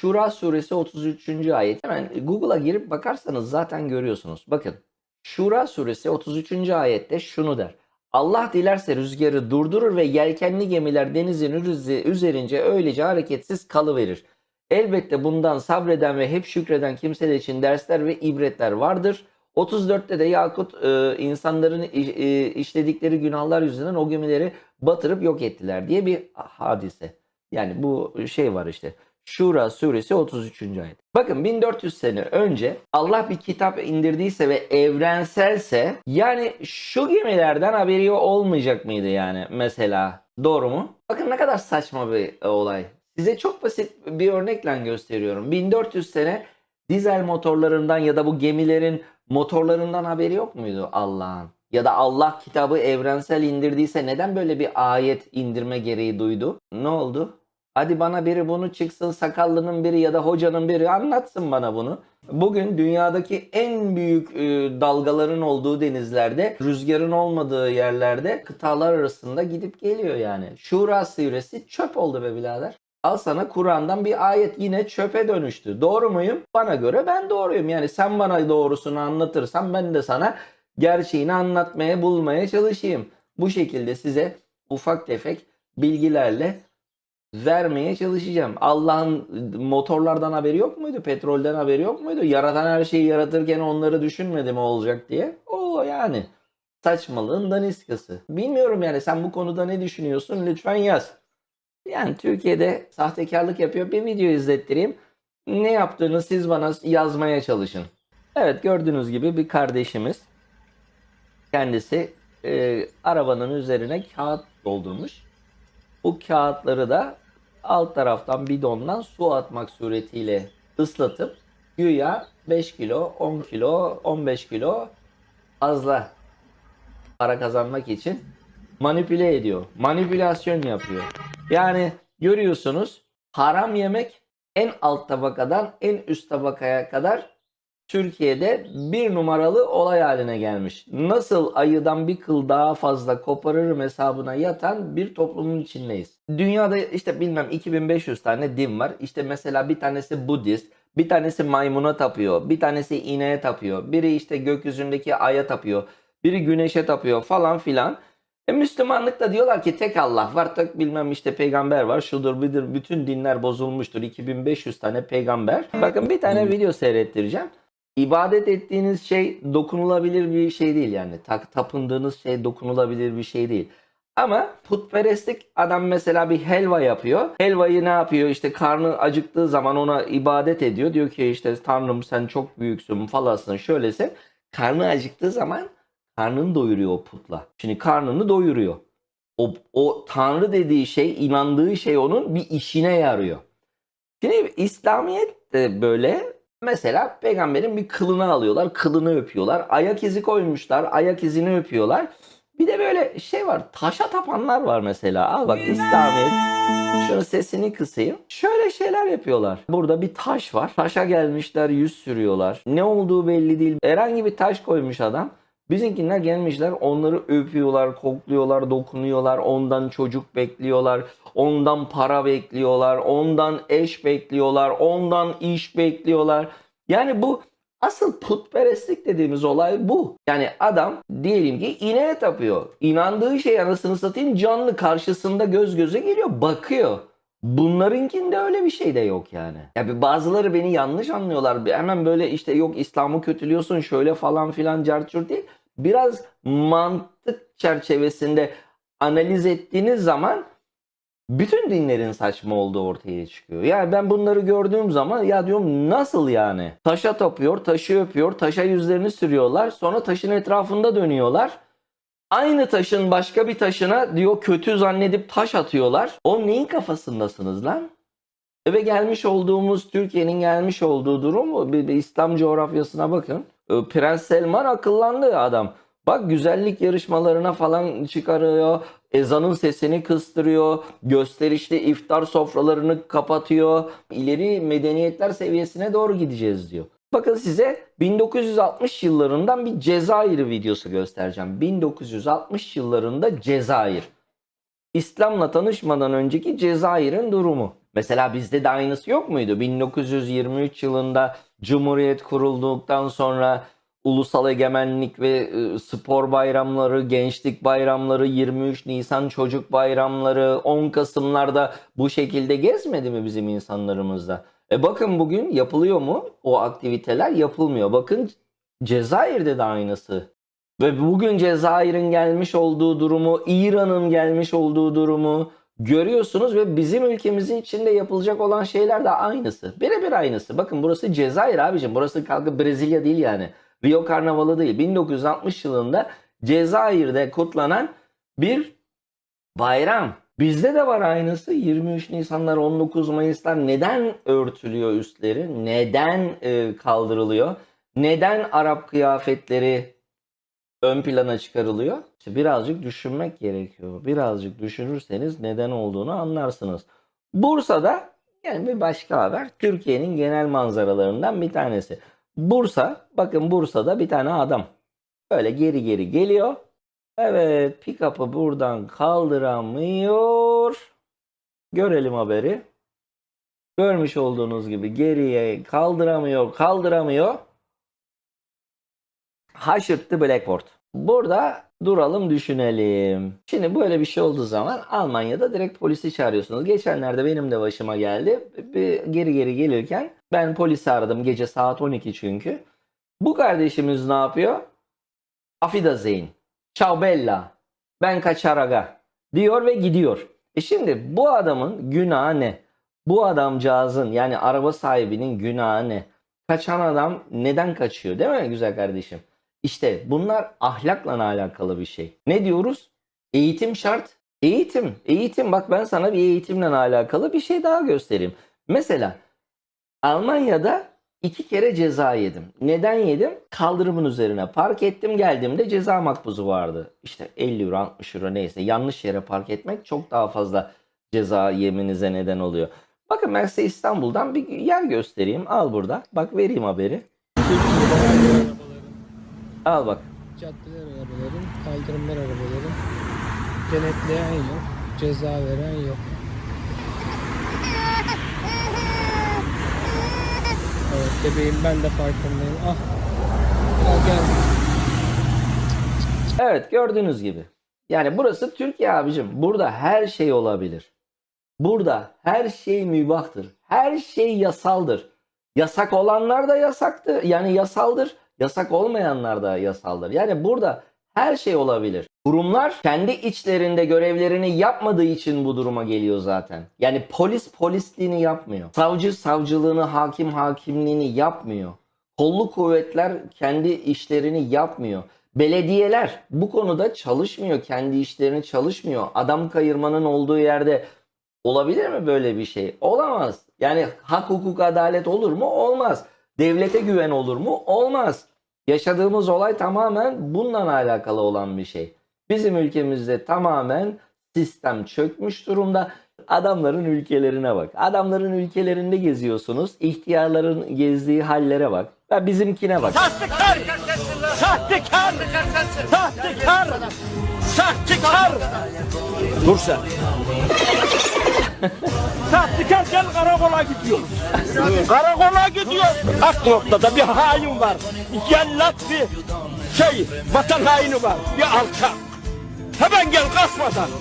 Şura suresi 33. ayet. Hemen Google'a girip bakarsanız zaten görüyorsunuz. Bakın Şura suresi 33. ayette şunu der. Allah dilerse rüzgarı durdurur ve yelkenli gemiler denizin üzeri- üzerince öylece hareketsiz kalıverir. Elbette bundan sabreden ve hep şükreden kimseler için dersler ve ibretler vardır. 34'te de Yakut e, insanların e, işledikleri günahlar yüzünden o gemileri batırıp yok ettiler diye bir hadise. Yani bu şey var işte. Şura suresi 33. ayet. Bakın 1400 sene önce Allah bir kitap indirdiyse ve evrenselse yani şu gemilerden haberi olmayacak mıydı yani mesela? Doğru mu? Bakın ne kadar saçma bir olay. Size çok basit bir örnekle gösteriyorum. 1400 sene dizel motorlarından ya da bu gemilerin motorlarından haberi yok muydu Allah'ın? Ya da Allah kitabı evrensel indirdiyse neden böyle bir ayet indirme gereği duydu? Ne oldu? Hadi bana biri bunu çıksın sakallının biri ya da hocanın biri anlatsın bana bunu. Bugün dünyadaki en büyük e, dalgaların olduğu denizlerde, rüzgarın olmadığı yerlerde kıtalar arasında gidip geliyor yani. Şura suresi çöp oldu be birader. Al sana Kur'an'dan bir ayet yine çöpe dönüştü. Doğru muyum? Bana göre ben doğruyum. Yani sen bana doğrusunu anlatırsan ben de sana gerçeğini anlatmaya, bulmaya çalışayım. Bu şekilde size ufak tefek bilgilerle vermeye çalışacağım. Allah'ın motorlardan haberi yok muydu? Petrolden haberi yok muydu? Yaratan her şeyi yaratırken onları düşünmedi mi olacak diye. O yani saçmalığın daniskası. Bilmiyorum yani sen bu konuda ne düşünüyorsun? Lütfen yaz. Yani Türkiye'de sahtekarlık yapıyor. Bir video izlettireyim. Ne yaptığını siz bana yazmaya çalışın. Evet gördüğünüz gibi bir kardeşimiz kendisi e, arabanın üzerine kağıt doldurmuş. Bu kağıtları da alt taraftan bidondan su atmak suretiyle ıslatıp güya 5 kilo, 10 kilo, 15 kilo fazla para kazanmak için manipüle ediyor. Manipülasyon yapıyor. Yani görüyorsunuz haram yemek en alt tabakadan en üst tabakaya kadar Türkiye'de bir numaralı olay haline gelmiş. Nasıl ayıdan bir kıl daha fazla koparırım hesabına yatan bir toplumun içindeyiz. Dünyada işte bilmem 2500 tane din var. İşte mesela bir tanesi Budist, bir tanesi maymuna tapıyor, bir tanesi ineğe tapıyor, biri işte gökyüzündeki aya tapıyor, biri güneşe tapıyor falan filan. E Müslümanlıkta diyorlar ki tek Allah var, tek bilmem işte peygamber var, şudur budur bütün dinler bozulmuştur. 2500 tane peygamber. Bakın bir tane video seyrettireceğim. İbadet ettiğiniz şey dokunulabilir bir şey değil yani. Tapındığınız şey dokunulabilir bir şey değil. Ama putperestlik adam mesela bir helva yapıyor. Helvayı ne yapıyor? İşte karnı acıktığı zaman ona ibadet ediyor. Diyor ki işte Tanrım sen çok büyüksün falasın şöylesin. Karnı acıktığı zaman karnını doyuruyor o putla. Şimdi karnını doyuruyor. O, o Tanrı dediği şey, inandığı şey onun bir işine yarıyor. Şimdi İslamiyet de böyle Mesela peygamberin bir kılını alıyorlar, kılını öpüyorlar. Ayak izi koymuşlar, ayak izini öpüyorlar. Bir de böyle şey var, taşa tapanlar var mesela. Al bak İslamiyet. Şunun sesini kısayım. Şöyle şeyler yapıyorlar. Burada bir taş var. Taşa gelmişler, yüz sürüyorlar. Ne olduğu belli değil. Herhangi bir taş koymuş adam. Bizimkiler gelmişler onları öpüyorlar, kokluyorlar, dokunuyorlar, ondan çocuk bekliyorlar, ondan para bekliyorlar, ondan eş bekliyorlar, ondan iş bekliyorlar. Yani bu asıl putperestlik dediğimiz olay bu. Yani adam diyelim ki ineğe tapıyor. İnandığı şey anasını satayım canlı karşısında göz göze geliyor, bakıyor. Bunlarınkinde öyle bir şey de yok yani. Ya bir bazıları beni yanlış anlıyorlar. Hemen böyle işte yok İslam'ı kötülüyorsun şöyle falan filan carçur değil. Biraz mantık çerçevesinde analiz ettiğiniz zaman bütün dinlerin saçma olduğu ortaya çıkıyor. Yani ben bunları gördüğüm zaman ya diyorum nasıl yani? Taşa tapıyor, taşı öpüyor, taşa yüzlerini sürüyorlar. Sonra taşın etrafında dönüyorlar. Aynı taşın başka bir taşına diyor kötü zannedip taş atıyorlar. O neyin kafasındasınız lan? Ve gelmiş olduğumuz Türkiye'nin gelmiş olduğu durum İslam coğrafyasına bakın. Prens Selman akıllandı adam. Bak güzellik yarışmalarına falan çıkarıyor. Ezanın sesini kıstırıyor. Gösterişli iftar sofralarını kapatıyor. İleri medeniyetler seviyesine doğru gideceğiz diyor. Bakın size 1960 yıllarından bir Cezayir videosu göstereceğim. 1960 yıllarında Cezayir. İslam'la tanışmadan önceki Cezayir'in durumu. Mesela bizde de aynısı yok muydu? 1923 yılında Cumhuriyet kurulduktan sonra ulusal egemenlik ve e, spor bayramları, gençlik bayramları, 23 Nisan çocuk bayramları, 10 Kasımlarda bu şekilde gezmedi mi bizim insanlarımızda? E bakın bugün yapılıyor mu? O aktiviteler yapılmıyor. Bakın Cezayir'de de aynısı. Ve bugün Cezayir'in gelmiş olduğu durumu, İran'ın gelmiş olduğu durumu görüyorsunuz ve bizim ülkemizin içinde yapılacak olan şeyler de aynısı. Birebir aynısı. Bakın burası Cezayir abicim. Burası kalkıp Brezilya değil yani. Rio Karnavalı değil. 1960 yılında Cezayir'de kutlanan bir bayram. Bizde de var aynısı. 23 Nisanlar, 19 Mayıslar neden örtülüyor üstleri? Neden e, kaldırılıyor? Neden Arap kıyafetleri ön plana çıkarılıyor? İşte birazcık düşünmek gerekiyor. Birazcık düşünürseniz neden olduğunu anlarsınız. Bursa'da yani bir başka haber. Türkiye'nin genel manzaralarından bir tanesi. Bursa, bakın Bursa'da bir tane adam. Böyle geri geri geliyor. Evet, pick-up'ı buradan kaldıramıyor. Görelim haberi. Görmüş olduğunuz gibi geriye kaldıramıyor, kaldıramıyor. Haşırttı Blackboard. Burada duralım düşünelim. Şimdi böyle bir şey olduğu zaman Almanya'da direkt polisi çağırıyorsunuz. Geçenlerde benim de başıma geldi. Bir geri geri gelirken ben polisi aradım gece saat 12 çünkü. Bu kardeşimiz ne yapıyor? Afidazeyn. Ciao bella. Ben kaçar aga. Diyor ve gidiyor. E şimdi bu adamın günahı ne? Bu adamcağızın yani araba sahibinin günahı ne? Kaçan adam neden kaçıyor değil mi güzel kardeşim? İşte bunlar ahlakla alakalı bir şey. Ne diyoruz? Eğitim şart. Eğitim. Eğitim bak ben sana bir eğitimle alakalı bir şey daha göstereyim. Mesela Almanya'da iki kere ceza yedim. Neden yedim? Kaldırımın üzerine park ettim geldiğimde ceza makbuzu vardı. İşte 50 euro 60 euro neyse yanlış yere park etmek çok daha fazla ceza yemenize neden oluyor. Bakın ben size İstanbul'dan bir yer göstereyim. Al burada. Bak vereyim haberi. Al bak. Caddeler arabaların, kaldırımlar arabaların denetleyen yok, ceza veren yok. Evet bebeğim ben de farkındayım. Ah. Al gel. Evet gördüğünüz gibi. Yani burası Türkiye abicim. Burada her şey olabilir. Burada her şey mübahtır. Her şey yasaldır. Yasak olanlar da yasaktır. Yani yasaldır. Yasak olmayanlar da yasaldır. Yani burada her şey olabilir. Kurumlar kendi içlerinde görevlerini yapmadığı için bu duruma geliyor zaten. Yani polis polisliğini yapmıyor. Savcı savcılığını, hakim hakimliğini yapmıyor. Kolluk kuvvetler kendi işlerini yapmıyor. Belediyeler bu konuda çalışmıyor. Kendi işlerini çalışmıyor. Adam kayırmanın olduğu yerde olabilir mi böyle bir şey? Olamaz. Yani hak, hukuk, adalet olur mu? Olmaz. Devlete güven olur mu? Olmaz. Yaşadığımız olay tamamen bununla alakalı olan bir şey. Bizim ülkemizde tamamen sistem çökmüş durumda. Adamların ülkelerine bak. Adamların ülkelerinde geziyorsunuz. İhtiyarların gezdiği hallere bak. Ya bizimkine bak. Sahtekar! Sahtekar! Sahtekar! Sahtekar! Dur sen. Sahtekar gel karakola gidiyoruz. karakola gidiyoruz. Alt noktada bir hain var. Cellat bir şey, vatan haini var. Bir alçak. Hemen gel kaçmadan.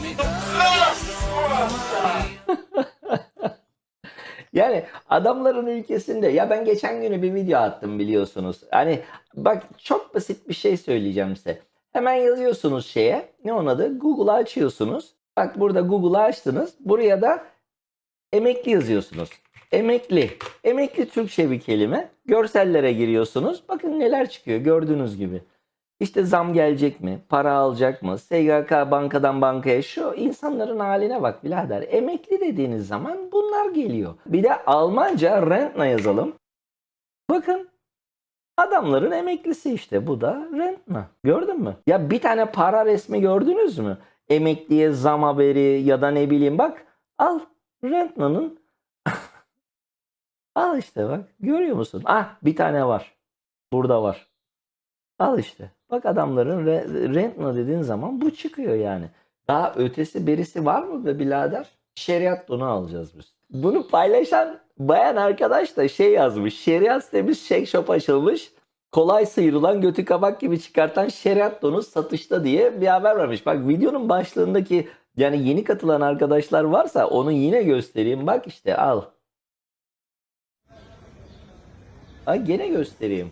Yani adamların ülkesinde ya ben geçen günü bir video attım biliyorsunuz. Hani bak çok basit bir şey söyleyeceğim size. Hemen yazıyorsunuz şeye. Ne onun adı? Google'a açıyorsunuz. Bak burada Google'a açtınız. Buraya da emekli yazıyorsunuz. Emekli. Emekli Türkçe bir kelime. Görsellere giriyorsunuz. Bakın neler çıkıyor gördüğünüz gibi. İşte zam gelecek mi? Para alacak mı? SGK bankadan bankaya şu insanların haline bak birader. Emekli dediğiniz zaman bunlar geliyor. Bir de Almanca Rentner yazalım. Bakın adamların emeklisi işte bu da Rentner. Gördün mü? Ya bir tane para resmi gördünüz mü? Emekliye zam haberi ya da ne bileyim bak al Rentner'ın al işte bak görüyor musun? Ah bir tane var. Burada var. Al işte. Bak adamların re- rentna dediğin zaman bu çıkıyor yani. Daha ötesi berisi var mı be birader? Şeriat bunu alacağız biz. Bunu paylaşan bayan arkadaş da şey yazmış. Şeriat sitemiz shake shop açılmış. Kolay sıyrılan götü kabak gibi çıkartan şeriat donu satışta diye bir haber vermiş. Bak videonun başlığındaki yani yeni katılan arkadaşlar varsa onu yine göstereyim. Bak işte al. Ha gene göstereyim.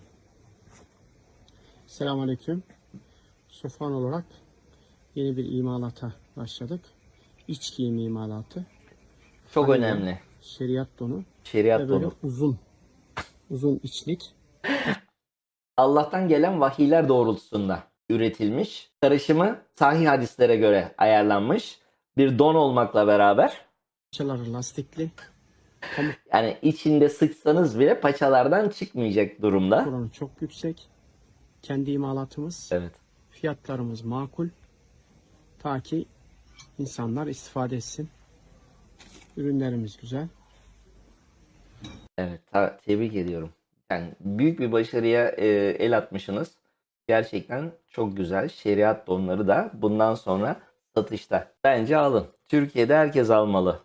Selamünaleyküm. Sofan olarak yeni bir imalata başladık. İç giyim imalatı. Çok Aynen. önemli. Şeriat donu Şeriat ve böyle donu. uzun uzun içlik. Allah'tan gelen vahiyler doğrultusunda üretilmiş. Karışımı sahih hadislere göre ayarlanmış bir don olmakla beraber Paçaları lastikli. Yani içinde sıksanız bile paçalardan çıkmayacak durumda. oranı çok yüksek. Kendi imalatımız. Evet. Fiyatlarımız makul. Ta ki insanlar istifade etsin. Ürünlerimiz güzel. Evet, tebrik ediyorum. Yani büyük bir başarıya e, el atmışsınız. Gerçekten çok güzel. Şeriat donları da bundan sonra satışta. Bence alın. Türkiye'de herkes almalı.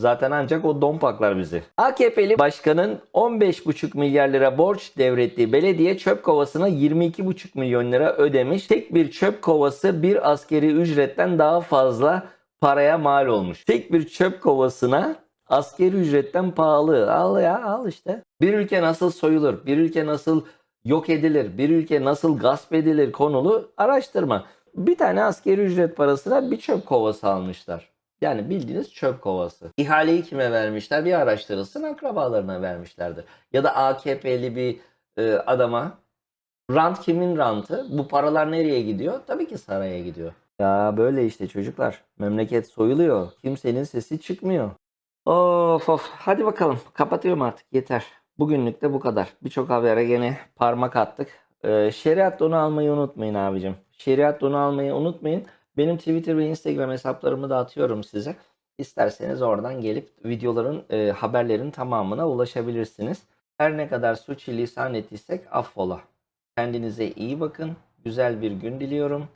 Zaten ancak o don paklar bizi. AKP'li başkanın 15,5 milyar lira borç devrettiği belediye çöp kovasına 22,5 milyon lira ödemiş. Tek bir çöp kovası bir askeri ücretten daha fazla paraya mal olmuş. Tek bir çöp kovasına askeri ücretten pahalı. Al ya al işte. Bir ülke nasıl soyulur? Bir ülke nasıl yok edilir? Bir ülke nasıl gasp edilir konulu araştırma. Bir tane askeri ücret parasına bir çöp kovası almışlar. Yani bildiğiniz çöp kovası. İhaleyi kime vermişler? Bir araştırılsın akrabalarına vermişlerdir. Ya da AKP'li bir e, adama rant kimin rantı? Bu paralar nereye gidiyor? Tabii ki saraya gidiyor. Ya böyle işte çocuklar. Memleket soyuluyor. Kimsenin sesi çıkmıyor. Of of. Hadi bakalım. Kapatıyorum artık. Yeter. Bugünlük de bu kadar. Birçok habere gene parmak attık. Ee, şeriat donu almayı unutmayın abicim. Şeriat donu almayı unutmayın. Benim Twitter ve Instagram hesaplarımı da atıyorum size. İsterseniz oradan gelip videoların, e, haberlerin tamamına ulaşabilirsiniz. Her ne kadar suç lisan ettiysek affola. Kendinize iyi bakın. Güzel bir gün diliyorum.